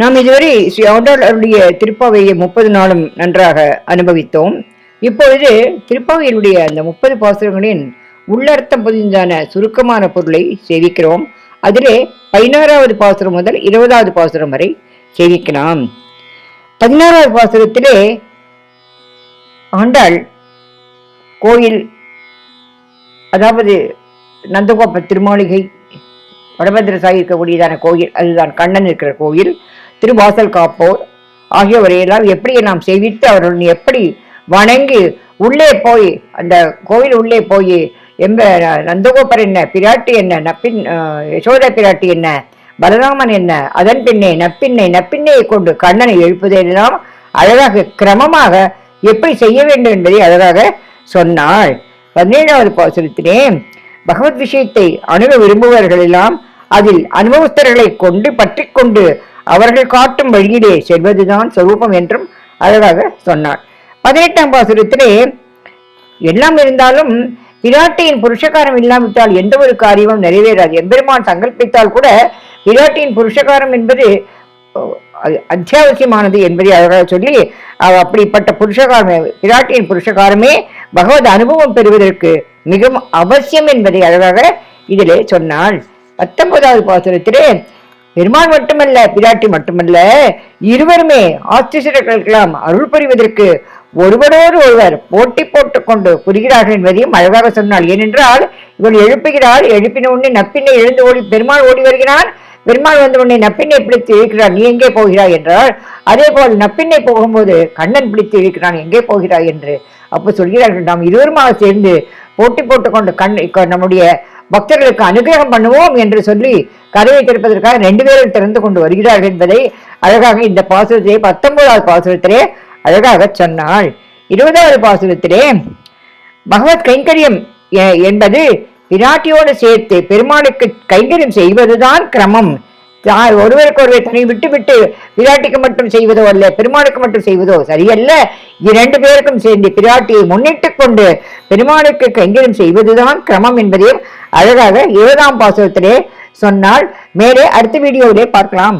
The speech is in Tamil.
நாம் இதுவரை ஸ்ரீ ஆண்டாளுடைய திருப்பாவையை முப்பது நாளும் நன்றாக அனுபவித்தோம். இப்பொழுது திருப்பாவையினுடைய அந்த முப்பது பாசுரங்களின் உள்ளர்த்தம் பொதிந்தான சுருக்கமான பொருளை சேவிக்கிறோம். அதிலே பதினாறாவது பாசுரம் முதல் இருபதாவது பாசுரம் வரை சேவிக்கலாம். பதினாறாவது பாசுரத்திலே ஆண்டாள் கோயில் அதாவது நந்தகோப திருமாளிகை வடபத்திர சாகி இருக்கக்கூடியதான கோயில் அதுதான் கண்ணன் இருக்கிற கோயில். திருவாசல் காப்போர் ஆகியவரையெல்லாம் எப்படி நாம் செய்வித்து அவருடன் எப்படி வணங்கி உள்ளே போய் அந்த கோவில் உள்ளே போய் எம்ப நந்தகோபர் என்ன பிராட்டி என்ன நப்பின் யசோத பிராட்டி என்ன பலராமன் என்ன அதன் பின்னே நப்பின்னை நப்பின்னையை கொண்டு கண்ணனை எழுப்பதெல்லாம் அழகாக கிரமமாக எப்படி செய்ய வேண்டும் என்பதை அழகாக சொன்னாள். பதினேழாவது பாசுரத்திலே பகவத் விஷயத்தை அணுக விரும்புபவர்கள் எல்லாம் அதில் அனுபவஸ்தர்களை கொண்டு பற்றி கொண்டு அவர்கள் காட்டும் வழியிலே செல்வதுதான் சொரூபம் என்றும் அழகாக சொன்னார். பதினெட்டாம் பாசுரத்திலே எல்லாம் இருந்தாலும் விராட்டியின் புருஷகாரம் இல்லாவிட்டால் எந்த ஒரு காரியமும் நிறைவேறாது. எம்பெருமான் சங்கல்பித்தால் கூட விராட்டியின் புருஷகாரம் என்பது அத்தியாவசியமானது என்பதை அழகாக சொல்லி அப்படிப்பட்ட புருஷகாரம் விராட்டியின் புருஷகாரமே பகவத் அனுபவம் பெறுவதற்கு மிகவும் அவசியம் என்பதை அழகாக இதிலே சொன்னாள். பத்தொன்பதாவது பாசுரத்திலே பெருமாள் மட்டுமல்ல பிராட்டி மட்டுமல்ல இருவருமே ஆஸ்திசிரர்களுக்கெல்லாம் அருள் புரிவதற்கு ஒருவரோடு ஒருவர் போட்டி போட்டுக் கொண்டு புரிகிறார்கள் என்பதையும் அழகாக சொன்னாள். ஏனென்றால் இவள் எழுப்புகிறாள் எழுப்பின உடனே நப்பினை எழுந்து ஓடி பெருமாள் ஓடி வருகிறான். பெருமாள் வந்த உடனே நப்பினை பிடித்து இருக்கிறார் நீ எங்கே போகிறாய்? என்றால் அதே போல் நப்பினை போகும்போது கண்ணன் பிடித்து இருக்கிறான் எங்கே போகிறாய்? என்று. அப்போ சொல்கிறார்கள் நாம் இருவருமாக சேர்ந்து போட்டி போட்டுக்கொண்டு கண் நம்முடைய பக்தர்களுக்கு அனுகிரகம் பண்ணுவோம் என்று சொல்லி கதவை திறப்பதற்காக ரெண்டு பேரும் திறந்து கொண்டு வருகிறார்கள் என்பதை அழகாக இந்த பாசுரத்திலே பத்தொன்பதாவது பாசுரத்திலே அழகாக சொன்னாள். இருபதாவது பாசுரத்திலே பகவத் கைங்கரியம் என்பது பிராட்டியோடு சேர்த்து பெருமாளுக்கு கைங்கரியம் செய்வதுதான் கிரமம். யார் ஒருவருக்கு ஒருவர் தனி விட்டு விட்டு பிராட்டிக்கு மட்டும் செய்வதோ அல்ல பெருமாளுக்கு மட்டும் செய்வதோ சரியல்ல. இரண்டு பேருக்கும் சேர்ந்து பிராட்டியை முன்னிட்டு கொண்டு பெருமாளுக்கு கைங்கரியம் செய்வதுதான் கிரமம் என்பதையும் அழகாக இருபதாம் பாசுரத்திலே சொன்னால். மேலே அடுத்த வீடியோவிலே பார்க்கலாம்.